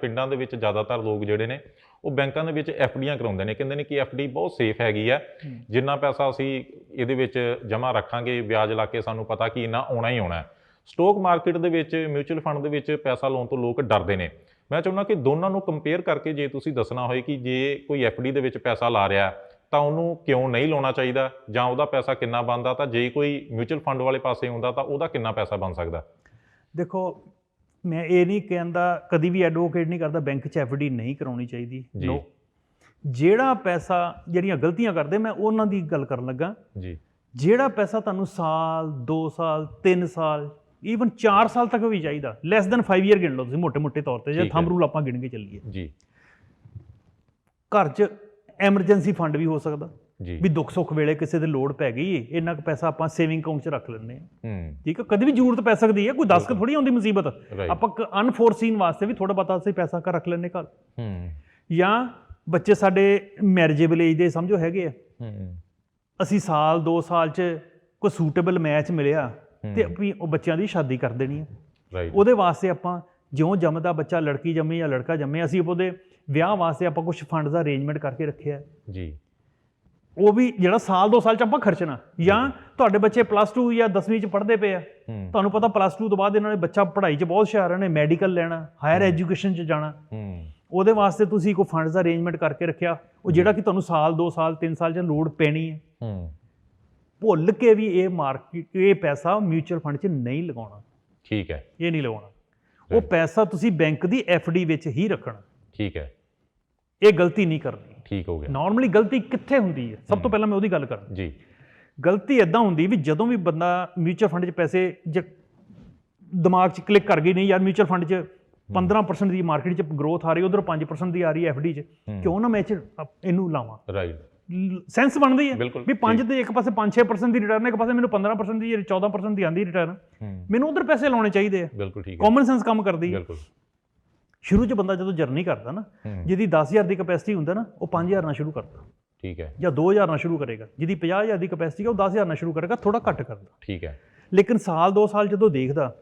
ਪਿੰਡਾਂ ਦੇ ਵਿੱਚ ਜ਼ਿਆਦਾਤਰ ਲੋਕ ਜਿਹੜੇ ਨੇ ਉਹ ਬੈਂਕਾਂ ਦੇ ਵਿੱਚ ਡੀਆਂ ਕਰਾਉਂਦੇ ਨੇ। ਕਹਿੰਦੇ ਨੇ ਕਿ ਡੀ ਬਹੁਤ ਸੇਫ ਹੈਗੀ ਆ। ਜਿੰਨਾ ਪੈਸਾ ਅਸੀਂ ਇਹਦੇ ਵਿੱਚ ਜਮ੍ਹਾਂ ਰੱਖਾਂਗੇ ਵਿਆਜ ਲਾ ਕੇ ਸਾਨੂੰ ਪਤਾ ਕਿ ਇੰਨਾ ਆਉਣਾ ਹੀ ਆਉਣਾ। ਸਟਾਕ ਮਾਰਕੀਟ ਦੇ ਵਿੱਚ ਮਿਊਚੁਅਲ ਫੰਡ ਦੇ ਵਿੱਚ ਪੈਸਾ ਲਾਉਣ ਤੋਂ ਲੋਕ ਡਰਦੇ ਨੇ। ਮੈਂ ਚਾਹੁੰਦਾ ਕਿ ਦੋਨਾਂ ਨੂੰ ਕੰਪੇਅਰ ਕਰਕੇ ਜੇ ਤੁਸੀਂ ਦੱਸਣਾ ਹੋਏ ਕਿ ਜੇ ਕੋਈ ਡੀ ਦੇ ਵਿੱਚ ਪੈਸਾ ਲਾ ਰਿਹਾ ਤਾਂ ਉਹਨੂੰ ਕਿਉਂ ਨਹੀਂ ਲਾਉਣਾ ਚਾਹੀਦਾ? ਜਾਂ ਉਹਦਾ ਪੈਸਾ ਕਿੰਨਾ ਬਣਦਾ? ਤਾਂ ਜੇ ਕੋਈ ਮਿਊਚੁਅਲ ਫੰਡ ਵਾਲੇ ਪਾਸੇ ਹੁੰਦਾ ਤਾਂ ਉਹਦਾ ਕਿੰਨਾ ਪੈਸਾ ਬਣ ਸਕਦਾ? ਦੇਖੋ ਮੈਂ ਇਹ ਨਹੀਂ ਕਹਿੰਦਾ ਕਦੀ ਵੀ ਐਡਵੋਕੇਟ ਨਹੀਂ ਕਰਦਾ ਬੈਂਕ 'ਚ ਐਫ ਡੀ ਨਹੀਂ ਕਰਾਉਣੀ ਚਾਹੀਦੀ। ਨੋ ਜਿਹੜਾ ਪੈਸਾ ਜਿਹੜੀਆਂ ਗਲਤੀਆਂ ਕਰਦੇ ਮੈਂ ਉਹਨਾਂ ਦੀ ਗੱਲ ਕਰਨ ਲੱਗਾ। ਜੀ। ਜਿਹੜਾ ਪੈਸਾ ਤੁਹਾਨੂੰ ਸਾਲ 2 ਸਾਲ 3 ਸਾਲ ਈਵਨ 4 ਸਾਲ ਤੱਕ ਵੀ ਚਾਹੀਦਾ ਲੈਸ ਦੈਨ 5 ਇਅਰ ਗਿਣ ਲਓ ਤੁਸੀਂ ਮੋٹے-ਮੋٹے ਤੌਰ ਤੇ ਜੇ ਥੰਬ ਰੂਲ ਆਪਾਂ ਗਿਣ ਕੇ ਚੱਲੀਏ। ਜੀ। ਘਰ 'ਚ ਐਮਰਜੈਂਸੀ ਫੰਡ ਵੀ ਹੋ ਸਕਦਾ। ਵੀ ਦੁੱਖ ਸੁੱਖ ਵੇਲੇ ਕਿਸੇ ਦੇ ਲੋੜ ਪੈ ਗਈ ਇੰਨਾ ਕੁ ਪੈਸਾ ਆਪਾਂ ਸੇਵਿੰਗ ਅਕਾਊਂਟ 'ਚ ਰੱਖ ਲੈਂਦੇ ਹਾਂ। ਠੀਕ ਹੈ ਕਦੇ ਵੀ ਜ਼ਰੂਰਤ ਪੈ ਸਕਦੀ ਹੈ ਕੋਈ ਦੱਸ ਕੇ ਥੋੜੀ ਆਉਂਦੀ ਮੁਸੀਬਤ. ਆਪਾਂ ਅਨਫੋਰਸੀਨ ਵਾਸਤੇ ਵੀ ਥੋੜਾ ਬਹੁਤਾ ਅਸੀਂ ਪੈਸਾ ਕਰ ਰੱਖ ਲੈਂਦੇ ਘਰ। ਹੂੰ। ਜਾਂ ਬੱਚੇ ਸਾਡੇ ਮੈਰਿਜੇਬਲ ਏਜ ਦੇ ਸਮਝੋ ਹੈਗੇ ਆ। ਹੂੰ। ਅਸੀਂ ਸਾਲ 2 ਸਾਲ 'ਚ ਕੋਈ ਸੂਟੇਬਲ ਮੈਚ ਮਿਲਿਆ ਤੇ। ਆਪਣੀ ਉਹ ਬੱਚਿਆਂ ਦੀ ਸ਼ਾਦੀ ਕਰ ਦੇਣੀ ਹੈ ਰਾਈਟ ਉਹਦੇ ਵਾਸਤੇ ਆਪਾਂ ਜਿਉਂ ਜੰਮਦਾ ਬੱਚਾ ਲੜਕੀ ਜੰਮੀ ਜਾਂ ਲੜਕਾ ਜੰਮੇ ਅਸੀਂ ਉਹਦੇ ਵਿਆਹ ਵਾਸਤੇ ਆਪਾਂ ਕੁਝ ਫੰਡ ਦਾ ਅਰੇਂਜਮੈਂਟ ਕਰਕੇ ਰੱਖਿਆ। ਜੀ। ਉਹ ਵੀ ਜਿਹੜਾ ਸਾਲ 2 ਸਾਲ 'ਚ ਆਪਾਂ ਖਰਚਣਾ। ਜਾਂ ਤੁਹਾਡੇ ਬੱਚੇ ਪਲੱਸ 2 ਜਾਂ 10ਵੀਂ 'ਚ ਪੜ੍ਹਦੇ ਪਏ ਆ। ਤੁਹਾਨੂੰ ਪਤਾ ਪਲੱਸ 2 ਤੋਂ ਬਾਅਦ ਇਹਨਾਂ ਨੇ ਬੱਚਾ ਪੜ੍ਹਾਈ 'ਚ ਬਹੁਤ ਹੁਸ਼ਿਆਰ ਨੇ ਮੈਡੀਕਲ ਲੈਣਾ ਹਾਇਰ ਐਜੂਕੇਸ਼ਨ 'ਚ ਜਾਣਾ। ਉਹਦੇ ਵਾਸਤੇ ਤੁਸੀਂ ਕੋਈ ਫੰਡਸ ਦਾ ਅਰੇਂਜਮੈਂਟ ਕਰਕੇ ਰੱਖਿਆ। ਉਹ ਜਿਹੜਾ ਕਿ ਤੁਹਾਨੂੰ ਸਾਲ 2 ਸਾਲ 3 ਸਾਲ 'ਚ ਲੋੜ ਪੈਣੀ ਹੈ। ਭੁੱਲ ਕੇ ਵੀ ਇਹ ਮਾਰਕੀਟ ਇਹ ਪੈਸਾ ਮਿਊਚੁਅਲ ਫੰਡ 'ਚ ਨਹੀਂ ਲਗਾਉਣਾ। ਠੀਕ ਹੈ। ਇਹ ਨਹੀਂ ਲਗਾਉਣਾ। ਉਹ ਪੈਸਾ ਤੁਸੀਂ ਬੈਂਕ ਦੀ ਡੀ ਵਿੱਚ ਹੀ ਰੱਖਣਾ। ਠੀਕ ਹੈ। ਇਹ ਗਲਤੀ ਨਹੀਂ ਕਰਨੀ। ਠੀਕ ਹੋ ਗਿਆ। ਨਾਰਮਲੀ ਗਲਤੀ ਕਿੱਥੇ ਹੁੰਦੀ ਹੈ? ਸਭ ਤੋਂ ਪਹਿਲਾਂ ਮੈਂ ਉਹਦੀ ਗੱਲ ਕਰਾਂ। ਜੀ। ਗਲਤੀ ਇਦਾਂ ਹੁੰਦੀ ਵੀ ਜਦੋਂ ਵੀ ਬੰਦਾ ਮਿਊਚੁਅਲ ਫੰਡ 'ਚ ਪੈਸੇ ਜ ਦਿਮਾਗ 'ਚ ਕਲਿੱਕ ਕਰ ਗਈ ਨਹੀਂ ਯਾਰ ਮਿਊਚੁਅਲ ਫੰਡ 'ਚ 15% ਦੀ ਮਾਰਕੀਟ 'ਚ ਗਰੋਥ ਆ ਰਹੀ ਉਧਰ 5% ਦੀ ਆ ਰਹੀ ਹੈ ਡੀ 'ਚ। ਕਿਉਂ ਨਾ ਮੈਂ ਇਹ 'ਚ ਇਹਨੂੰ ਲਾਵਾਂ? ਰਾਈਟ ਸੈਂਸ ਬਣਦੀ ਹੈ ਵੀ 5 ਤੇ ਇੱਕ ਪਾਸੇ 5-6% ਦੀ ਰਿਟਰਨ ਇੱਕ ਪਾਸੇ ਮੈਨੂੰ 15% ਦੀ ਜਾਂ 14% ਦੀ ਆਂਦੀ ਰਿਟਰਨ ਮੈਨੂੰ ਉਧਰ ਪੈਸੇ ਲਾਉਣੇ ਚਾਹੀਦੇ ਆ। ਬਿਲਕੁਲ ਠੀਕ ਹੈ। ਕਾਮਨ ਸੈਂਸ ਕੰਮ ਕਰਦੀ ਹੈ। ਬਿਲਕੁਲ। ਸ਼ੁਰੂ 'ਚ ਬੰਦਾ ਜਦੋਂ ਜਰਨੀ ਕਰਦਾ ਨਾ ਜਿਹਦੀ 10000 ਦੀ ਕਪੈਸਿਟੀ ਹੁੰਦਾ ਨਾ ਉਹ 5000 ਨਾਲ ਸ਼ੁਰੂ ਕਰਦਾ। ਠੀਕ ਹੈ। ਜਾਂ 2000 ਨਾਲ ਸ਼ੁਰੂ ਕਰੇਗਾ। ਜਿਹਦੀ 50000 ਦੀ ਕਪੈਸਿਟੀ ਹੈ ਉਹ 10000 ਨਾਲ ਸ਼ੁਰੂ ਕਰੇਗਾ ਥੋੜਾ ਘੱਟ ਕਰਦਾ। ਠੀਕ ਹੈ। ਲੇਕਿਨ ਸਾਲ 2 ਸਾਲ ਜਦੋਂ ਦੇਖਦਾ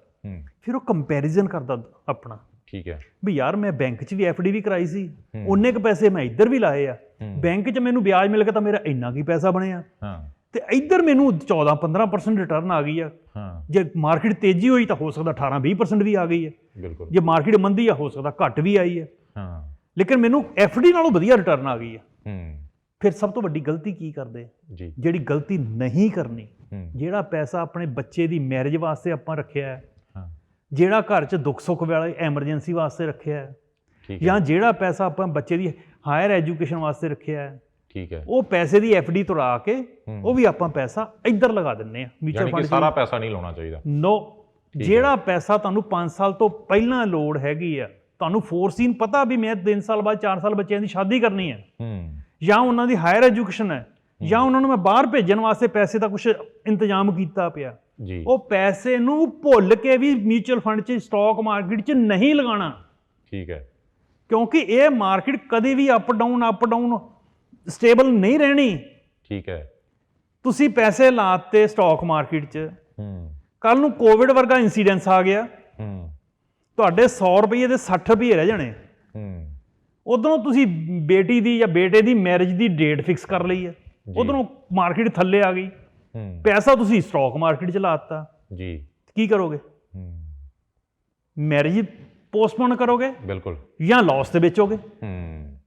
ਫਿਰ ਉਹ ਕੰਪੈਰੀਜ਼ਨ ਕਰਦਾ ਆਪਣਾ। ਠੀਕ ਹੈ। ਵੀ ਯਾਰ ਮੈਂ ਬੈਂਕ 'ਚ ਵੀ ਡੀ ਵੀ ਕਰਾਈ ਸੀ। ਉਹਨੇ ਕੁ ਪੈਸੇ ਮੈਂ ਇੱਧਰ ਵੀ ਲਾਏ ਆ। ਬੈਂਕ 'ਚ ਮੈਨੂੰ ਵਿਆਜ ਮਿਲ ਗਿਆ ਤਾਂ ਮੇਰਾ ਇੰਨਾ ਕੀ ਪੈਸਾ ਬਣਿਆ। ਹਾਂ। ਤੇ ਇੱਧਰ ਮੈਨੂੰ 14-15% ਰਿਟਰਨ ਆ ਗਈ ਆ। ਹਾਂ। ਜੇ ਮਾਰਕੀਟ ਤੇਜ਼ੀ ਹੋਈ ਤਾਂ ਹੋ ਸਕਦਾ 18-20% ਵੀ ਆ ਗਈ ਹੈ ਬਿਲਕੁਲ। ਜੇ ਮਾਰਕੀਟ ਮੰਦੀ ਆ ਹੋ ਸਕਦਾ ਘੱਟ ਵੀ ਆਈ ਹੈ ਹਾਂ। ਲੇਕਿਨ ਮੈਨੂੰ ਡੀ ਨਾਲੋਂ ਵਧੀਆ ਰਿਟਰਨ ਆ ਗਈ ਹੈ ਹੂੰ। ਫਿਰ ਸਭ ਤੋਂ ਵੱਡੀ ਗਲਤੀ ਕੀ ਕਰਦੇ ਜੀ। ਜਿਹੜੀ ਗਲਤੀ ਨਹੀਂ ਕਰਨੀ ਜਿਹੜਾ ਪੈਸਾ ਆਪਣੇ ਬੱਚੇ ਦੀ ਮੈਰਿਜ ਵਾਸਤੇ ਆਪਾਂ ਰੱਖਿਆ ਹੈ ਹਾਂ। ਜਿਹੜਾ ਘਰ 'ਚ ਦੁੱਖ ਸੁੱਖ ਵੇਲੇ ਐਮਰਜੈਂਸੀ ਵਾਸਤੇ ਰੱਖਿਆ ਹੈ ਠੀਕ ਹੈ। ਜਾਂ ਜਿਹੜਾ ਪੈਸਾ ਆਪਾਂ ਬੱਚੇ ਦੀ ਹਾਇਰ ਐਜੂਕੇਸ਼ਨ ਵਾਸਤੇ ਰੱਖਿਆ ਹੈ ਠੀਕ ਹੈ। ਉਹ ਪੈਸੇ ਦੀ ਡੀ ਤੁੜਾ ਕੇ। ਉਹ ਵੀ ਆਪਾਂ ਪੈਸਾ ਇੱਧਰ ਲਗਾ ਦਿੰਨੇ ਆ ਮਿਊਚੁਅਲ ਫੰਡ ਸਾਰਾ ਪੈਸਾ ਨਹੀਂ ਲਾਉਣਾ ਚਾਹੀਦਾ। ਨੋ ਜਿਹੜਾ ਪੈਸਾ ਤੁਹਾਨੂੰ 5 ਸਾਲ ਤੋਂ ਪਹਿਲਾਂ ਲੋੜ ਹੈਗੀ ਆ ਤੁਹਾਨੂੰ ਫੋਰਸੀਨ ਪਤਾ ਵੀ ਮੈਂ 3 ਸਾਲ ਬਾਅਦ 4 ਸਾਲ ਬੱਚਿਆਂ ਦੀ ਸ਼ਾਦੀ ਕਰਨੀ ਹੈ। ਹੂੰ। ਜਾਂ ਉਹਨਾਂ ਦੀ ਹਾਇਰ ਐਜੂਕੇਸ਼ਨ ਹੈ ਜਾਂ ਉਹਨਾਂ ਨੂੰ ਮੈਂ ਬਾਹਰ ਭੇਜਣ ਵਾਸਤੇ ਪੈਸੇ ਦਾ ਕੁਝ ਇੰਤਜ਼ਾਮ ਕੀਤਾ ਪਿਆ। ਜੀ। ਉਹ ਪੈਸੇ ਨੂੰ ਭੁੱਲ ਕੇ ਵੀ ਮਿਊਚੁਅਲ ਫੰਡ 'ਚ ਸਟਾਕ ਮਾਰਕੀਟ 'ਚ ਨਹੀਂ ਲਗਾਉਣਾ। ਠੀਕ ਹੈ। ਕਿਉਂਕਿ ਇਹ ਮਾਰਕੀਟ ਕਦੇ ਵੀ up down up down stable ਨਹੀਂ ਰਹਿਣੀ। ਠੀਕ ਹੈ। ਤੁਸੀਂ ਪੈਸੇ ਲਾਤੇ ਸਟਾਕ ਮਾਰਕੀਟ 'ਚ। ਹੂੰ। ਕੱਲ ਨੂੰ ਕੋਵਿਡ ਵਰਗਾ ਇਨਸੀਡੈਂਸ ਆ ਗਿਆ। ਹੂੰ। ਤੁਹਾਡੇ 100 ਰੁਪਏ ਦੇ 60 ਰੁਪਏ ਰਹਿ ਜਾਣੇ। ਹੂੰ। ਉਧਰੋਂ ਤੁਸੀਂ ਬੇਟੀ ਦੀ ਜਾਂ ਬੇਟੇ ਦੀ ਮੈਰਿਜ ਦੀ ਡੇਟ ਫਿਕਸ ਕਰ ਲਈ ਹੈ। ਉਧਰੋਂ ਮਾਰਕੀਟ ਥੱਲੇ ਆ ਗਈ। ਹੂੰ। ਪੈਸਾ ਤੁਸੀਂ ਸਟਾਕ ਮਾਰਕੀਟ 'ਚ ਲਾਤਾ ਜੀ। ਕੀ ਕਰੋਗੇ? ਹੂੰ। ਮੈਰਿਜ ਪੋਸਟਪੋਨ ਕਰੋਗੇ? ਬਿਲਕੁਲ। ਜਾਂ ਲਾਸ ਤੇ ਵੇਚੋਗੇ ਹੂੰ।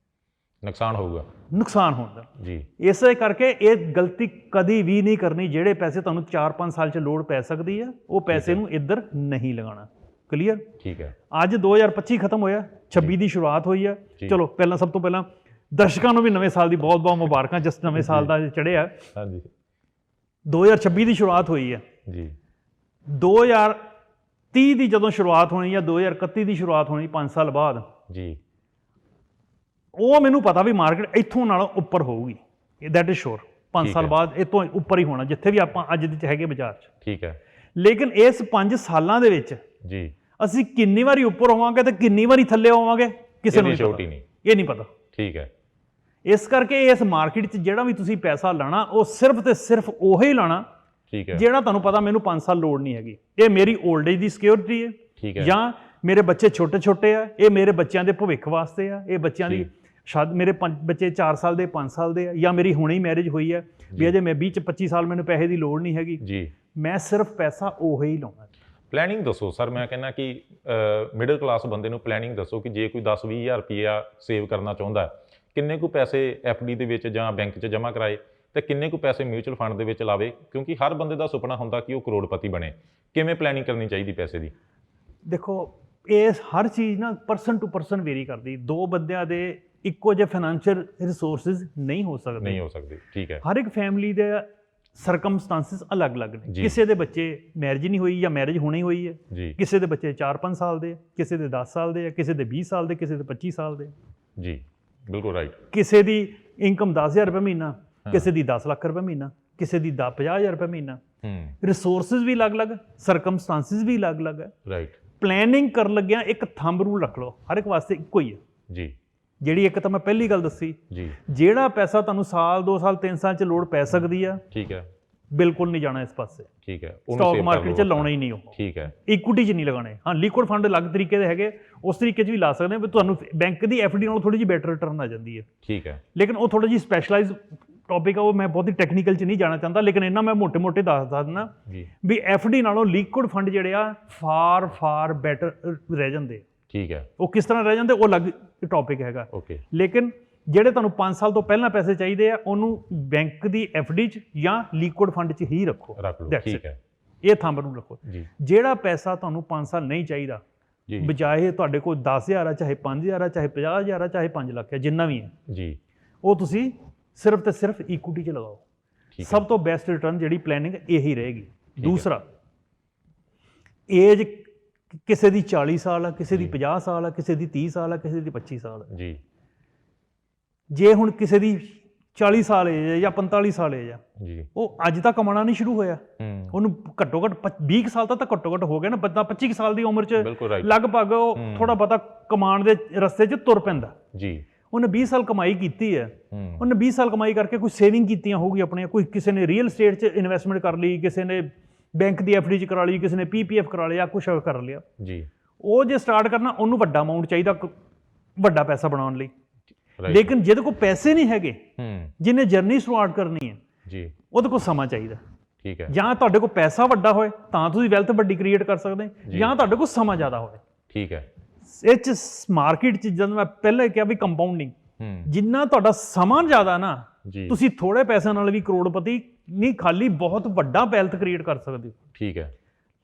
ਨੁਕਸਾਨ ਹੋਊਗਾ। ਨੁਕਸਾਨ ਹੁੰਦਾ ਜੀ। ਇਸੇ ਕਰਕੇ ਇਹ ਗਲਤੀ ਕਦੀ ਵੀ ਨਹੀਂ ਕਰਨੀ ਜਿਹੜੇ ਪੈਸੇ ਤੁਹਾਨੂੰ 4-5 ਸਾਲ 'ਚ ਲੋੜ ਪੈ ਸਕਦੀ ਹੈ ਉਹ ਪੈਸੇ ਨੂੰ ਇੱਧਰ ਨਹੀਂ ਲਗਾਉਣਾ। ਕਲੀਅਰ ਠੀਕ ਹੈ। ਅੱਜ 2025 ਖਤਮ ਹੋਇਆ 26 ਦੀ ਸ਼ੁਰੂਆਤ ਹੋਈ ਹੈ। ਚਲੋ ਪਹਿਲਾਂ ਸਭ ਤੋਂ ਪਹਿਲਾਂ ਦਰਸ਼ਕਾਂ ਨੂੰ ਵੀ ਨਵੇਂ ਸਾਲ ਦੀ ਬਹੁਤ-ਬਹੁਤ ਮੁਬਾਰਕਾਂ ਜਿਸ ਨਵੇਂ ਸਾਲ ਦਾ ਚੜ੍ਹਿਆ। ਹਾਂਜੀ। 2026 ਦੀ ਸ਼ੁਰੂਆਤ ਹੋਈ ਹੈ ਜੀ। 2030 ਦੀ ਜਦੋਂ ਸ਼ੁਰੂਆਤ ਹੋਣੀ ਜਾਂ 2031 ਦੀ ਸ਼ੁਰੂਆਤ ਹੋਣੀ 5 ਸਾਲ ਬਾਅਦ। ਜੀ। ਉਹ ਮੈਨੂੰ ਪਤਾ ਵੀ ਮਾਰਕੀਟ ਇੱਥੋਂ ਨਾਲੋਂ ਉੱਪਰ ਹੋਊਗੀ। ਦੈਟ ਇਜ਼ ਸ਼ੋਰ 5 ਠੀਕ ਸਾਲ। ਬਾਅਦ ਇਹ ਤੋਂ ਉੱਪਰ ਹੀ ਹੋਣਾ ਜਿੱਥੇ ਵੀ ਆਪਾਂ ਅੱਜ ਦੇ ਚ ਹੈਗੇ ਬਾਜ਼ਾਰ 'ਚ। ਠੀਕ ਹੈ। ਲੇਕਿਨ ਇਸ 5 ਸਾਲਾਂ ਦੇ ਵਿੱਚ ਜੀ। ਅਸੀਂ ਕਿੰਨੀ ਵਾਰੀ ਉੱਪਰ ਹੋਵਾਂਗੇ ਤੇ ਕਿੰਨੀ ਵਾਰੀ ਥੱਲੇ ਹੋਵਾਂਗੇ? ਕਿਸੇ ਨੂੰ ਨਹੀਂ ਨਹੀਂ। ਇਹ ਨਹੀਂ ਪਤਾ। ਠੀਕ ਹੈ। ਇਸ ਕਰਕੇ ਇਸ ਮਾਰਕੀਟ 'ਚ ਜਿਹੜਾ ਵੀ ਤੁਸੀਂ ਪੈਸਾ ਲਾਣਾ ਉਹ ਸਿਰਫ ਤੇ ਸਿਰਫ ਉਹੀ ਲਾਣਾ ਠੀਕ ਹੈ। ਜਿਹੜਾ ਤੁਹਾਨੂੰ ਪਤਾ ਮੈਨੂੰ 5 ਸਾਲ ਲੋੜ ਨਹੀਂ ਹੈਗੀ। ਇਹ ਮੇਰੀ 올ਡ ਏਜ ਦੀ ਸਿਕਿਉਰਿਟੀ ਹੈ। ਠੀਕ ਹੈ। ਜਾਂ ਮੇਰੇ ਬੱਚੇ ਛੋਟੇ ਛੋਟੇ ਆ ਇਹ ਮੇਰੇ ਬੱਚਿਆਂ ਦੇ ਭਵਿੱਖ ਵਾਸਤੇ ਆ ਇਹ ਬੱਚਿਆਂ ਦੀ। ਸ਼ਾਇਦ ਮੇਰੇ ਪੰਜ ਬੱਚੇ 4 ਸਾਲ ਦੇ 5 ਸਾਲ ਦੇ ਆ ਜਾਂ ਮੇਰੀ ਹੁਣੇ ਹੀ ਮੈਰਿਜ ਹੋਈ ਹੈ ਵੀ ਅਜੇ ਮੈਂ 20 ਚ 25 ਸਾਲ ਮੈਨੂੰ ਪੈਸੇ ਦੀ ਲੋੜ ਨਹੀਂ ਹੈਗੀ। ਜੀ। ਮੈਂ ਸਿਰਫ ਪੈਸਾ ਉਹ ਹੀ ਲਾਉਣਾ। ਪਲੈਨਿੰਗ ਦੱਸੋ ਸਰ ਮੈਂ ਕਹਿੰਦਾ ਕਿ ਮਿਡਲ ਕਲਾਸ ਬੰਦੇ ਨੂੰ ਪਲੈਨਿੰਗ ਦੱਸੋ ਕਿ ਜੇ ਕੋਈ 10-20000 ਰੁਪਇਆ ਸੇਵ ਕਰਨਾ ਚਾਹੁੰਦਾ ਕਿੰਨੇ ਕੁ ਪੈਸੇ ਡੀ ਦੇ ਵਿੱਚ ਜਾਂ ਬੈਂਕ 'ਚ ਜਮ੍ਹਾਂ ਕਰਾਏ ਤੇ ਕਿੰਨੇ ਕੁ ਪੈਸੇ ਮਿਊਚੁਅਲ ਫੰਡ ਦੇ ਵਿੱਚ ਲਾਵੇ? ਕਿਉਂਕਿ ਹਰ ਬੰਦੇ ਦਾ ਸੁਪਨਾ ਹੁੰਦਾ ਕਿ ਉਹ ਕਰੋੜਪਤੀ ਬਣੇ। ਕਿਵੇਂ ਪਲੈਨਿੰਗ ਕਰਨੀ ਚਾਹੀਦੀ ਪੈਸੇ ਦੀ? ਦੇਖੋ ਇਹ ਹਰ ਚੀਜ਼ ਨਾ ਪਰਸਨ ਟੂ ਪਰਸਨ ਵੇਰੀ ਕਰਦੀ। ਦੋ ਬੰਦਿਆਂ ਦੇ ਇੱਕੋ ਜਿਹੇ ਫਾਈਨੈਂਸ਼ੀਅਲ ਰਿਸੋਰਸਸ ਨਹੀਂ ਹੋ ਸਕਦੇ। ਨਹੀਂ ਹੋ ਸਕਦੀ ਠੀਕ ਹੈ। ਹਰ ਇੱਕ ਫੈਮਿਲੀ ਦੇ ਸਰਕਮਸਟੈਂਸਸ ਅਲੱਗ-ਅਲੱਗ ਨੇ। ਕਿਸੇ ਦੇ ਬੱਚੇ ਮੈਰਿਜ ਨਹੀਂ ਹੋਈ ਜਾਂ ਮੈਰਿਜ ਹੁਣੇ ਹੋਈ ਹੈ। ਕਿਸੇ ਦੇ ਬੱਚੇ 4-5 ਸਾਲ ਦੇ ਕਿਸੇ ਦੇ 10 ਸਾਲ ਦੇ ਕਿਸੇ ਦੇ 20 ਸਾਲ ਦੇ ਕਿਸੇ ਦੇ 25 ਸਾਲ ਦੇ। ਜੀ ਬਿਲਕੁਲ ਰਾਈਟ ਕਿਸੇ ਦੀ ਇਨਕਮ 10000 ਰੁਪਏ ਮਹੀਨਾ ਕਿਸੇ ਦੀ 10 ਲੱਖ ਰੁਪਏ ਮਹੀਨਾ ਕਿਸੇ ਦੀ 10 50000 ਰੁਪਏ ਮਹੀਨਾ। ਹੂੰ। ਰਿਸੋਰਸਸ ਵੀ ਅਲੱਗ-ਅਲੱਗ ਸਰਕਮਸਟੈਂਸਸ ਵੀ ਅਲੱਗ-ਅਲੱਗ ਹੈ। ਰਾਈਟ ਪਲੈਨਿੰਗ ਕਰਨ ਲੱਗਿਆ ਇੱਕ ਥੰਬ ਰੂਲ ਰੱਖ ਲਓ। ਹਰ ਇੱਕ ਵਾਸਤੇ ਇੱਕੋ ਹੀ ਹੈ। ਜੀ। ਜਿਹੜੀ ਇੱਕ ਤਾਂ ਮੈਂ ਪਹਿਲੀ ਗੱਲ ਦੱਸੀ ਜੀ। ਜਿਹੜਾ ਪੈਸਾ ਤੁਹਾਨੂੰ ਸਾਲ 2 ਸਾਲ 3 ਸਾਲ ਚ ਲੋੜ ਪੈ ਸਕਦੀ ਆ ਠੀਕ ਹੈ। ਬਿਲਕੁਲ ਨਹੀਂ ਜਾਣਾ ਇਸ ਪਾਸੇ। ਠੀਕ ਹੈ। ਸਟਾਕ ਮਾਰਕੀਟ 'ਚ ਲਾਉਣਾ ਹੀ ਨਹੀਂ ਉਹ। ਠੀਕ ਹੈ। ਇਕੁਇਟੀ 'ਚ ਨਹੀਂ ਲਗਾਣੇ ਹਾਂ ਲਿਕੁਇਡ ਫੰਡ ਅਲੱਗ ਤਰੀਕੇ ਦੇ ਹੈਗੇ ਉਸ ਤਰੀਕੇ 'ਚ ਵੀ ਲਾ ਸਕਦੇ ਵੀ ਤੁਹਾਨੂੰ ਬੈਂਕ ਦੀ ਐਫਡੀ ਨਾਲੋਂ ਥੋੜੀ ਜਿਹੀ ਬੈਟਰ ਰਿਟਰਨ ਆ ਜਾਂਦੀ ਹੈ। ਠੀਕ ਹੈ। ਲੇਕਿਨ ਉਹ ਥੋੜਾ ਜਿਹੀ ਸਪੈਸ਼ਲਾਈਜ਼ ਟੌਪਿਕ ਆ ਉਹ ਮੈਂ ਬਹੁਤੀ ਟੈਕਨੀਕਲ 'ਚ ਨਹੀਂ ਜਾਣਾ ਚਾਹੁੰਦਾ ਲੇਕਿਨ ਇਹਨਾਂ ਮੈਂ ਮੋٹے-ਮੋٹے ਦੱਸ ਦਿੰਦਾ ਵੀ ਐਫਡੀ ਨਾਲੋਂ ਲਿਕੁਇਡ ਫੰਡ ਜਿਹੜੇ ਆ ਫਾਰ ਫਾਰ ਬੈਟਰ ਰਹਿ ਜਾਂਦੇ ਠੀਕ ਹੈ। ਉਹ ਕਿਸ ਤਰ੍ਹਾਂ ਰਹਿ ਜਾਂਦੇ ਉਹ ਅਲੱਗ ਟੌਪਿਕ ਹੈਗਾ। ਓਕੇ ਲੇਕਿਨ ਜਿਹੜੇ ਤੁਹਾਨੂੰ 5 ਸਾਲ ਤੋਂ ਪਹਿਲਾਂ ਪੈਸੇ ਚਾਹੀਦੇ ਆ ਉਹਨੂੰ ਬੈਂਕ ਦੀ ਐਫਡੀ 'ਚ ਜਾਂ ਲਿਕੁਇਡ ਫੰਡ 'ਚ ਹੀ ਰੱਖੋ। ਰੱਖ ਲਓ That's ਠੀਕ it. ਹੈ। ਇਹ ਥੰਬ ਨੂੰ ਰੱਖੋ। ਜੀ। ਜਿਹੜਾ ਪੈਸਾ ਤੁਹਾਨੂੰ 5 ਸਾਲ ਨਹੀਂ ਚਾਹੀਦਾ ਜੀ। ਬਜਾਏ ਤੁਹਾਡੇ ਕੋਲ 10000 ਆ ਚਾਹੇ 5000 ਆ ਚਾਹੇ 50000 ਆ ਚਾਹੇ 5 ਲੱਖ ਆ ਜਿੰਨਾ ਵੀ ਹੈ। ਜੀ। ਉਹ ਤੁਸੀਂ ਸਿਰਫ ਤੇ ਸਿਰਫ ਇਕੁਇਟੀ 'ਚ ਲਗਾਓ। ਠੀਕ ਸਭ ਤੋਂ ਬੈਸਟ ਰਿਟਰਨ ਜਿਹੜੀ ਪਲੈਨਿੰਗ ਇਹੀ ਰਹੇਗੀ। ਦੂਸਰਾ ਏਜ ਕਿਸੇ ਦੀ 40 ਸਾਲ ਆ ਕਿਸੇ ਦੀ 50 ਸਾਲ ਆ ਕਿਸੇ ਦੀ 30 ਸਾਲ ਆ ਕਿਸੇ ਦੀ 25 ਸਾਲ ਆ। ਜੀ। ਜੇ ਹੁਣ ਕਿਸੇ ਦੀ 40 ਸਾਲ ਏਜ ਹੈ ਜਾਂ 45 ਸਾਲ ਏਜ ਆ ਜੀ। ਉਹ ਅੱਜ ਤੱਕ ਕਮਾਉਣਾ ਨਹੀਂ ਸ਼ੁਰੂ ਹੋਇਆ। ਉਹਨੂੰ ਘੱਟੋ ਘੱਟ ਪੱਚ- 20 ਕੁ ਸਾਲ ਤੱਕ ਤਾਂ ਘੱਟੋ ਘੱਟ ਹੋ ਗਿਆ ਨਾ ਬੰਦਾ 25 ਕੁ ਸਾਲ ਦੀ ਉਮਰ 'ਚ ਲਗਭਗ ਉਹ। ਥੋੜਾ ਬਹੁਤਾ ਕਮਾਉਣ ਦੇ ਰਸਤੇ 'ਚ ਤੁਰ ਪੈਂਦਾ। ਜੀ। ਉਹਨੇ 20 ਸਾਲ ਕਮਾਈ ਕੀਤੀ ਹੈ। ਹੂੰ। ਉਹਨੇ 20 ਸਾਲ ਕਮਾਈ ਕਰਕੇ ਕੋਈ ਸੇਵਿੰਗ ਕੀਤੀਆਂ ਹੋਊਗੀ ਆਪਣੀਆਂ ਕੋਈ ਕਿਸੇ ਨੇ ਰੀਅਲ ਏਸਟੇਟ 'ਚ ਇਨਵੈਸਟਮੈਂਟ ਕਰ ਲਈ ਕਿਸੇ ਨੇ ਬੈਂਕ ਦੀ ਐਫਡੀ 'ਚ ਕਰਾ ਲਈ ਕਿਸੇ ਨੇ ਪੀਪੀਐਫ ਕਰਾ ਲਿਆ ਕੁਛ ਕਰ ਲਿਆ। ਜੀ। ਉਹ ਜੇ ਸਟਾਰਟ ਕਰਨਾ ਉਹਨੂੰ ਵੱਡਾ ਅਮਾਉਂਟ ਚਾਹੀਦਾ ਵੱਡਾ ਪੈਸਾ ਬਣਾਉਣ ਲਈ। ਲੇਕਿਨ ਜਿਹਦੇ ਕੋਲ ਪੈਸੇ ਨਹੀਂ ਹੈਗੇ ਹੂੰ। ਜਿਹਨੇ ਜਰਨੀ ਸਟਾਰਟ ਕਰਨੀ ਹੈ ਜੀ। ਉਹਦੇ ਕੋਲ ਸਮਾਂ ਚਾਹੀਦਾ। ਠੀਕ ਹੈ। ਜਾਂ ਤੁਹਾਡੇ ਕੋਲ ਪੈਸਾ ਵੱਡਾ ਹੋਏ ਤਾਂ ਤੁਸੀਂ ਵੈਲਥ ਵੱਡੀ ਕ੍ਰੀਏਟ ਕਰ ਸਕਦੇ ਜੀ। ਜਾਂ ਤੁਹਾਡੇ ਕੋਲ ਸਮਾਂ ਜ਼ਿਆਦਾ ਹੋਵੇ। ਠੀਕ ਹੈ। ਇਹ ਚ ਮਾਰਕੀਟ ਚ ਜਦੋਂ ਮੈਂ ਪਹਿਲਾਂ ਕਿਹਾ ਵੀ ਕੰਪਾਊਂਡਿੰਗ ਜਿੰਨਾ ਤੁਹਾਡਾ ਸਮਾਂ ਜ਼ਿਆਦਾ ਨਾ ਤੁਸੀਂ ਥੋੜੇ ਪੈਸਿਆਂ ਨਾਲ ਵੀ ਕਰੋੜਪਤੀ ਨਹੀਂ ਖਾਲੀ ਬਹੁਤ ਵੱਡਾ ਵੈਲਥ ਕ੍ਰੀਏਟ ਕਰ ਸਕਦੇ ਹੋ। ਠੀਕ ਹੈ।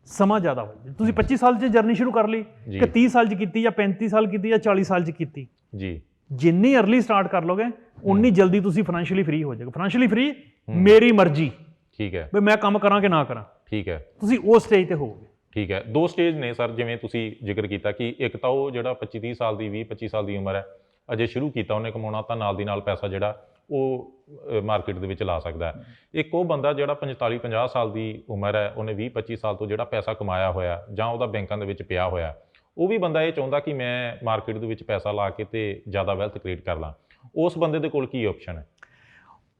ਸਮਾਂ ਜ਼ਿਆਦਾ ਹੋਵੇ ਤੁਸੀਂ 25 ਸਾਲ 'ਚ ਜਰਨੀ ਸ਼ੁਰੂ ਕਰ ਲਈ। ਕਿ 30 ਸਾਲ 'ਚ ਕੀਤੀ ਜਾਂ 35 ਸਾਲ ਕੀਤੀ ਜਾਂ 40 ਸਾਲ 'ਚ ਕੀਤੀ। ਜੀ। ਜਿੰਨੀ अर्ਲੀ ਸਟਾਰਟ ਕਰ ਲੋਗੇ ਉਨੀ ਜਲਦੀ ਤੁਸੀਂ ਫਾਈਨੈਂਸ਼ੀਅਲੀ ਫ੍ਰੀ ਹੋ ਜਾਓਗੇ। ਫਾਈਨੈਂਸ਼ੀਅਲੀ ਫ੍ਰੀ ਮੇਰੀ ਮਰਜ਼ੀ। ਠੀਕ ਹੈ। ਵੀ ਮੈਂ ਕੰਮ ਕਰਾਂ ਕਿ ਨਾ ਕਰਾਂ। ਠੀਕ ਹੈ। ਤੁਸੀਂ ਉਸ ਸਟੇਜ ਤੇ ਹੋਵੋਗੇ। ਠੀਕ ਹੈ। ਦੋ ਸਟੇਜ ਨੇ ਸਰ ਜਿਵੇਂ ਤੁਸੀਂ ਜ਼ਿਕਰ ਕੀਤਾ ਕਿ ਇੱਕ ਤਾਂ ਉਹ ਜਿਹੜਾ 25 30 ਸਾਲ ਦੀ 20 25 ਸਾਲ ਦੀ ਉਮਰ ਹੈ ਅਜੇ ਸ਼ੁਰੂ ਕੀਤਾ ਉਹਨੇ ਕਮਾਉਣਾ ਤਾਂ ਨਾਲ ਦੀ ਨਾਲ ਪੈਸਾ ਜਿਹੜਾ ਉਹ ਮਾਰਕੀਟ ਦੇ ਵਿੱਚ ਲਾ ਸਕਦਾ ਇੱਕ ਉਹ ਬੰਦਾ ਜਿਹੜਾ 45 50 ਸਾਲ ਦੀ ਉਮਰ ਹੈ ਉਹਨੇ 20 25 ਸਾਲ ਤੋਂ ਜਿਹੜਾ ਪੈਸਾ ਕਮਾਇਆ ਹੋਇਆ ਜਾਂ ਉਹਦਾ ਬੈਂਕਾਂ ਦੇ ਵਿੱਚ ਪਿਆ ਹੋਇਆ ਉਹ ਵੀ ਬੰਦਾ ਇਹ ਚਾਹੁੰਦਾ ਕਿ ਮੈਂ ਮਾਰਕੀਟ ਦੇ ਵਿੱਚ ਪੈਸਾ ਲਾ ਕੇ ਤੇ ਜ਼ਿਆਦਾ ਵੈਲਥ ਕ੍ਰੀਏਟ ਕਰ ਲਾਂ। ਉਸ ਬੰਦੇ ਦੇ ਕੋਲ ਕੀ ਆਪਸ਼ਨ ਹੈ?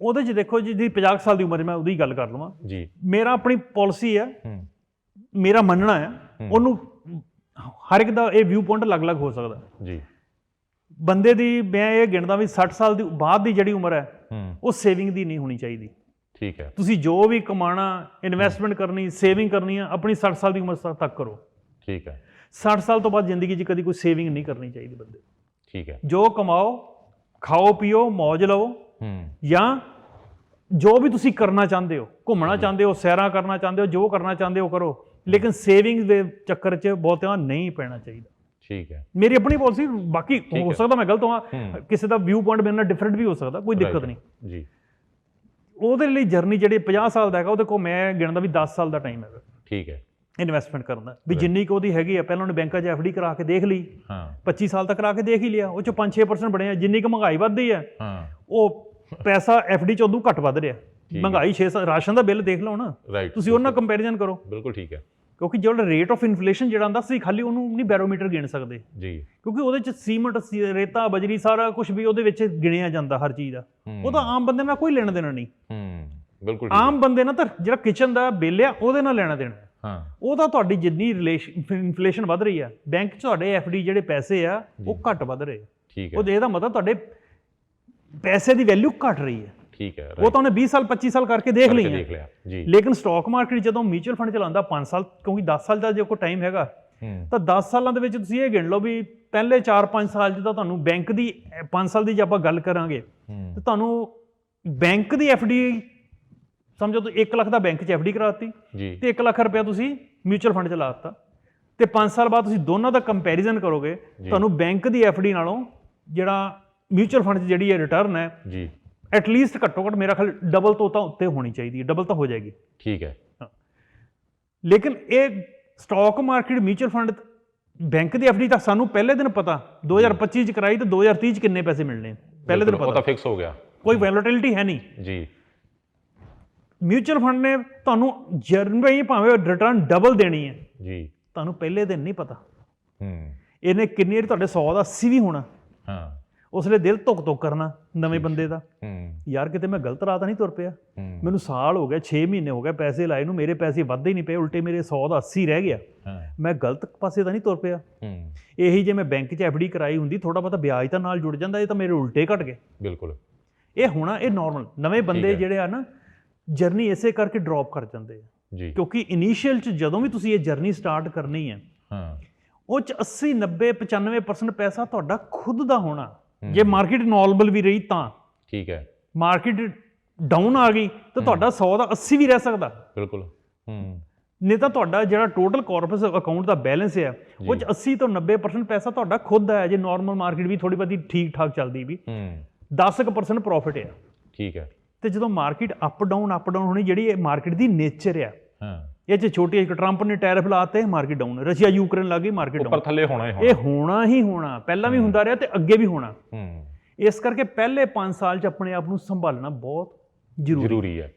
ਉਹਦੇ 'ਚ ਦੇਖੋ ਜੀ ਜਿਹਦੀ 50 ਸਾਲ ਦੀ ਉਮਰ ਮੈਂ ਉਹਦੀ ਗੱਲ ਕਰ ਲਵਾਂ। ਜੀ। ਮੇਰਾ ਆਪਣੀ ਪਾਲਿਸੀ ਹੈ ਹੂੰ। ਮੇਰਾ ਮੰਨਣਾ ਹੈ ਉਹਨੂੰ ਹਰ ਇੱਕ ਦਾ ਇਹ ਵਿਊ ਪੁਆਇੰਟ ਅਲੱਗ-ਅਲੱਗ ਹੋ ਸਕਦਾ। ਜੀ। ਬੰਦੇ ਦੀ ਮੈਂ ਇਹ ਗਿਣਦਾ ਵੀ 60 ਸਾਲ ਦੀ ਬਾਅਦ ਦੀ ਜਿਹੜੀ ਉਮਰ ਹੈ ਉਹ ਸੇਵਿੰਗ ਦੀ ਨਹੀਂ ਹੋਣੀ ਚਾਹੀਦੀ। ਠੀਕ ਹੈ। ਤੁਸੀਂ ਜੋ ਵੀ ਕਮਾਣਾ ਇਨਵੈਸਟਮੈਂਟ ਕਰਨੀ ਸੇਵਿੰਗ ਕਰਨੀ ਹੈ ਆਪਣੀ 60 ਸਾਲ ਦੀ ਉਮਰ ਤੱਕ ਕਰੋ। ਠੀਕ ਹੈ। 60 ਸਾਲ ਤੋਂ ਬਾਅਦ ਜ਼ਿੰਦਗੀ 'ਚ ਕਦੀ ਕੋਈ ਸੇਵਿੰਗ ਨਹੀਂ ਕਰਨੀ ਚਾਹੀਦੀ ਬੰਦੇ। ਠੀਕ ਹੈ। ਜੋ ਕਮਾਓ ਖਾਓ ਪੀਓ ਮौज ਲਵੋ ਹੂੰ। ਜਾਂ ਜੋ ਵੀ ਤੁਸੀਂ ਕਰਨਾ ਚਾਹੁੰਦੇ ਹੋ ਘੁੰਮਣਾ ਚਾਹੁੰਦੇ ਹੋ ਸੈਰਾਂ ਕਰਨਾ ਚਾਹੁੰਦੇ ਹੋ ਜੋ ਕਰਨਾ ਚਾਹੁੰਦੇ ਹੋ ਕਰੋ। ਲੇਕਿਨ ਸੇਵਿੰਗ ਦੇ ਚੱਕਰ 'ਚ ਬਹੁਤਿਆਂ ਨਹੀਂ ਪੈਣਾ ਚਾਹੀਦਾ। ਠੀਕ ਹੈ। ਮੇਰੀ ਆਪਣੀ ਪਾਲਿਸੀ ਬਾਕੀ ਹੋ। ਸਕਦਾ ਮੈਂ ਗਲਤ ਹਾਂ। ਕਿਸੇ ਦਾ ਵਿਊ ਪੁਆਇੰਟ ਮੇਰੇ ਨਾਲ ਡਿਫਰੈਂਟ ਵੀ ਹੋ ਸਕਦਾ ਕੋਈ ਦਿੱਕਤ. ਨਹੀਂ। ਜੀ। ਉਹਦੇ ਲਈ ਜਰਨੀ ਜਿਹੜੀ 50 ਸਾਲ ਦਾ ਹੈਗਾ ਉਹਦੇ ਕੋਲ ਮੈਂ ਗਿਣਦਾ ਵੀ 10 ਸਾਲ ਦਾ ਟਾਈਮ ਹੈਗਾ। ਠੀਕ ਹੈ। ਇਨਵੈਸਟਮੈਂਟ ਕਰਨ ਦਾ। ਵੀ ਜਿੰਨੀ ਕੁ ਉਹਦੀ ਹੈਗੀ ਆ ਪਹਿਲਾਂ ਉਹਨੇ ਬੈਂਕਾਂ 'ਚ ਐਫਡੀ ਕਰਾ ਕੇ ਦੇਖ ਲਈ। ਹਾਂ। 25 ਸਾਲ ਤੱਕ ਕਰਾ ਕੇ ਦੇਖ ਹੀ ਲਿਆ। ਉਹ 'ਚ 5-6% ਬਣੇ ਆ ਜਿੰਨੀ ਕੁ ਮਹਿੰਗਾਈ ਵੱਧਦੀ ਹੈ ਹਾਂ। ਉਹ ਪੈਸਾ ਐਫਡੀ 'ਚ ਉਦੋਂ ਘੱਟ ਵੱਧ ਰਿਹਾ। ਮਹਿੰਗਾਈ 6 ਰਾਸ਼ਨ ਦਾ ਬਿੱਲ ਦੇਖ ਲਓ ਨਾ। ਤੁਸੀਂ ਉਹਨਾਂ ਕੰਪੈਰੀਜ਼ਨ ਕਰੋ। ਬਿਲਕੁਲ ਠੀਕ ਹੈ। ਕਿਉਂਕਿ ਜਿਹੜਾ ਰੇਟ ਆਫ ਇਨਫਲੇਸ਼ਨ ਜਿਹੜਾ ਹੁੰਦਾ ਸੀ ਖਾਲੀ ਉਹਨੂੰ ਨਹੀਂ ਬੈਰੋਮੀਟਰ ਗਿਣ ਸਕਦੇ। ਜੀ। ਕਿਉਂਕਿ ਉਹਦੇ 'ਚ ਸੀਮੈਂਟ ਰੇਤਾ ਬਜਰੀ ਸਾਰਾ ਕੁਝ ਵੀ ਉਹਦੇ ਵਿੱਚ ਗਿਣਿਆ ਜਾਂਦਾ ਹਰ ਚੀਜ਼ ਦਾ। ਉਹ ਤਾਂ ਆਮ ਬੰਦੇ ਨਾਲ ਕੋਈ ਲੈਣਾ ਦੇਣਾ ਨਹੀਂ। ਹੂੰ ਬਿਲਕੁਲ ਆਮ ਬੰਦੇ ਨਾਲ ਤਾਂ ਜਿਹੜਾ ਕਿਚਨ ਦਾ ਬਿੱਲ ਆ ਉਹਦੇ ਨਾਲ ਲੈਣਾ ਦੇਣਾ ਹਾਂ ਉਹਦਾ ਤੁਹਾਡੀ ਜਿੰਨੀ ਰਿਲੇਸ਼ਨ ਇਨਫਲੇਸ਼ਨ ਵੱਧ ਰਹੀ ਆ ਬੈਂਕ 'ਚ ਤੁਹਾਡੇ ਐਫਡੀ ਜਿਹੜੇ ਪੈਸੇ ਆ ਉਹ ਘੱਟ ਵੱਧ ਰਹੇ। ਠੀਕ ਹੈ। ਉਹਦੇ ਇਹਦਾ ਮਤਲਬ ਤੁਹਾਡੇ ਪੈਸੇ ਦੀ ਵੈਲਿਊ ਘਟ ਰਹੀ ਹੈ। ਠੀਕ ਹੈ ਉਹ ਤਾਂ ਉਹਨੇ 20 ਸਾਲ 25 ਸਾਲ ਕਰਕੇ ਦੇਖ ਲਈ ਦੇਖ ਲਿਆ ਜੀ। ਲੇਕਿਨ ਸਟਾਕ ਮਾਰਕੀਟ ਜਦੋਂ ਮਿਊਚੁਅਲ ਫੰਡ ਚਲਾਉਂਦਾ 5 ਸਾਲ ਕਿਉਂਕਿ 10 ਸਾਲ ਦਾ ਜੇ ਕੋਈ ਟਾਈਮ ਹੈਗਾ ਤਾਂ 10 ਸਾਲਾਂ ਦੇ ਵਿੱਚ ਤੁਸੀਂ ਇਹ ਗਿਣ ਲਓ ਵੀ ਪਹਿਲੇ 4-5 ਸਾਲ ਤਾਂ ਤੁਹਾਨੂੰ ਬੈਂਕ ਦੀ 5 ਸਾਲ ਦੀ ਜੇ ਆਪਾਂ ਗੱਲ ਕਰਾਂਗੇ ਤੇ ਤੁਹਾਨੂੰ ਬੈਂਕ ਦੀ ਐਫਡੀ ਸਮਝੋ ਤੁਸੀਂ 1 ਲੱਖ ਦਾ ਬੈਂਕ 'ਚ ਐਫਡੀ ਕਰਾਤੀ ਤੇ 1 ਲੱਖ ਰੁਪਇਆ ਤੁਸੀਂ ਮਿਊਚੁਅਲ ਫੰਡ 'ਚ ਲਾ ਦਿੱਤਾ। ਤੇ 5 ਸਾਲ ਬਾਅਦ ਤੁਸੀਂ ਦੋਨਾਂ ਦਾ ਕੰਪੈਰੀਜ਼ਨ ਕਰੋਗੇ ਤੁਹਾਨੂੰ ਬੈਂਕ ਦੀ ਐਫਡੀ ਨਾਲੋਂ ਜਿਹੜਾ ਮਿਊਚੁਅਲ ਫੰਡ 'ਚ ਜਿਹੜੀ ਹੈ ਰਿਟਰਨ ਹੈ ਜੀ। ਐਟਲੀਸਟ ਘੱਟੋ ਘੱਟ ਮੇਰਾ ਖਿਆਲ ਡਬਲ ਤੋਂ ਤਾਂ ਉੱਤੇ ਹੋਣੀ ਚਾਹੀਦੀ ਹੈ। ਡਬਲ ਤਾਂ ਹੋ ਜਾਏਗੀ। ਠੀਕ ਹੈ। ਲੇਕਿਨ ਇਹ stock market mutual fund bank ਦੀ ਐਫਡੀ ਤਾਂ ਸਾਨੂੰ ਪਹਿਲੇ ਦਿਨ ਪਤਾ 2025 ਚ ਕਰਾਈ ਤੇ 2030 ਚ ਕਿੰਨੇ ਪੈਸੇ ਮਿਲਣੇ। ਪਹਿਲੇ ਦਿਨ ਉਹ ਪਤਾ। ਤਾਂ ਫਿਕਸ ਹੋ ਗਿਆ। ਕੋਈ ਵੈਲੋਟਿਲਿਟੀ ਹੈ ਨਹੀਂ। ਜੀ। ਮਿਊਚੁਅਲ ਫੰਡ ਨੇ ਤੁਹਾਨੂੰ ਜਰਨਵੀ ਭਾਵੇਂ ਰਿਟਰਨ ਡਬਲ ਦੇਣੀ ਹੈ। ਜੀ। ਤੁਹਾਨੂੰ ਪਹਿਲੇ ਦਿਨ ਨਹੀਂ ਪਤਾ। ਹੂੰ। ਇਹਨੇ ਕਿੰਨੀ ਤੁਹਾਡੇ 100 ਦਾ 80 ਵੀ ਹੋਣਾ। ਹਾਂ ਉਸ ਲਈ ਦਿਲ ਧੁੱਕ ਧੁੱਕ ਕਰਨਾ ਨਵੇਂ ਬੰਦੇ ਦਾ। ਯਾਰ ਕਿਤੇ ਮੈਂ ਗਲਤ ਰਾਹ ਤਾਂ ਨਹੀਂ ਤੁਰ ਪਿਆ? ਮੈਨੂੰ ਸਾਲ ਹੋ ਗਿਆ 6 ਮਹੀਨੇ ਹੋ ਗਏ ਪੈਸੇ ਲਾਏ ਨੂੰ ਮੇਰੇ ਪੈਸੇ ਵੱਧਦੇ ਹੀ ਨਹੀਂ ਪਏ ਉਲਟੇ ਮੇਰੇ 100 ਦਾ 80 ਰਹਿ ਗਿਆ। ਮੈਂ ਗਲਤ ਪਾਸੇ ਤਾਂ ਨਹੀਂ ਤੁਰ ਪਿਆ। ਇਹੀ ਜੇ ਮੈਂ ਬੈਂਕ 'ਚ ਐਫਡੀ ਕਰਾਈ ਹੁੰਦੀ ਥੋੜਾ ਬਹੁਤਾ ਵਿਆਜ ਤਾਂ ਨਾਲ ਜੁੜ ਜਾਂਦਾ ਇਹ ਤਾਂ ਮੇਰੇ ਉਲਟੇ ਘਟ ਗਏ। ਬਿਲਕੁਲ। ਇਹ ਹੋਣਾ ਇਹ ਨਾਰਮਲ ਨਵੇਂ ਬੰਦੇ ਜਿਹੜੇ ਆ ਨਾ ਜਰਨੀ ਇਸੇ ਕਰਕੇ ਡ੍ਰੌਪ ਕਰ ਜਾਂਦੇ ਆ। ਜੀ। ਕਿਉਂਕਿ ਇਨੀਸ਼ੀਅਲ 'ਚ ਜਦੋਂ ਵੀ ਤੁਸੀਂ ਇਹ ਜਰਨੀ ਸਟਾਰਟ ਕਰਨੀ ਹੈ ਹਾਂ। ਉਹ 'ਚ 80 90 95% ਪੈਸਾ ਤੁਹਾਡਾ ਖੁਦ ਦਾ ਹੋਣਾ। ਜੇ ਮਾਰਕੀਟ ਨਾਰਮਲ ਵੀ ਰਹੀ ਤਾਂ। ਠੀਕ ਹੈ। ਮਾਰਕੀਟ ਡਾਊਨ ਆ ਗਈ ਤਾਂ ਤੁਹਾਡਾ 100 ਦਾ 80 ਵੀ ਰਹਿ ਸਕਦਾ। ਬਿਲਕੁਲ ਹੂੰ। ਨਹੀਂ ਤਾਂ ਤੁਹਾਡਾ ਜਿਹੜਾ ਟੋਟਲ ਕਾਰਪਸ ਅਕਾਊਂਟ ਦਾ ਬੈਲੈਂਸ ਹੈ ਉਹ 'ਚ 80 ਤੋਂ 90% ਪੈਸਾ ਤੁਹਾਡਾ ਖੁਦ ਦਾ ਹੈ ਜੇ ਨਾਰਮਲ ਮਾਰਕੀਟ ਵੀ ਥੋੜੀ ਬਹੁਤੀ ਠੀਕ ਠਾਕ ਚੱਲਦੀ ਵੀ। ਹੂੰ। 10% ਪ੍ਰੋਫਿਟ ਹੈ ਠੀਕ ਹੈ। ਤੇ ਜਦੋਂ market up down up down ਹੋਣੀ ਜਿਹੜੀ ਇਹ ਮਾਰਕੀਟ ਦੀ ਨੇਚਰ ਆ ਹਾਂ। ਇਹ ਚ ਛੋਟੀ ਜਿਹੀ ਟਰੰਪ ਨੇ ਟੈਰਿਫ ਲਾਤੇ ਮਾਰਕੀਟ ਡਾਊਨ ਰਸ਼ੀਆ ਯੂਕਰੇਨ ਲੱਗੀ ਮਾਰਕੀਟ ਉੱਪਰ ਡਾਊਨ ਥੱਲੇ ਹੋਣਾ ਹੀ ਹੋਣਾ। ਇਹ ਹੋਣਾ ਹੀ ਹੋਣਾ। ਪਹਿਲਾਂ ਵੀ ਹੁੰਦਾ ਰਿਹਾ ਤੇ ਅੱਗੇ ਵੀ ਹੋਣਾ। ਹੂੰ। ਇਸ ਕਰਕੇ ਪਹਿਲੇ 5 ਸਾਲ ਚ ਆਪਣੇ ਆਪ ਨੂੰ ਸੰਭਾਲਣਾ ਬਹੁਤ ਜ਼ਰੂਰੀ ਹੈ।